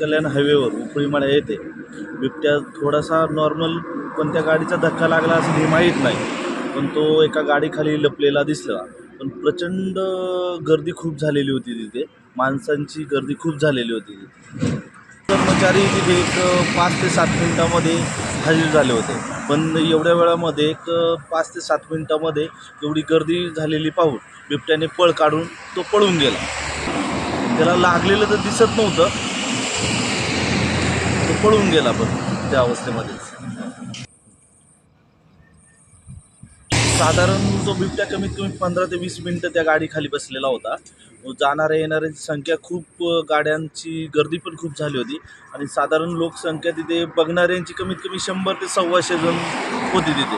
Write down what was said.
कल्याण हायवेवर उपळीमाळ्या येते. बिबट्या थोडासा नॉर्मल पण त्या गाडीचा धक्का लागला असं हे माहीत नाही. पण तो एका गाडीखाली लपलेला दिसला. पण प्रचंड गर्दी खूप झालेली होती तिथे. माणसांची गर्दी खूप झालेली होती तिथे. कर्मचारी तिथे एक पाच ते सात मिनटामध्ये हजर झाले होते. पण एवढ्या वेळामध्ये एक पाच ते सात मिनटामध्ये एवढी गर्दी झालेली पाहून बिबट्याने पळ काढून तो पळून गेला. त्याला लागलेलं तर दिसत नव्हतं पळून गेला पण त्या अवस्थेमध्येच. साधारण तो बिबट्या कमीत कमी पंधरा ते वीस मिनटं त्या गाडीखाली बसलेला होता. जाणाऱ्या येणाऱ्यांची संख्या खूप गाड्यांची गर्दी पण खूप झाली होती. आणि साधारण लोकसंख्या तिथे बघणाऱ्यांची कमीत कमी शंभर ते सव्वाशे जण होती तिथे.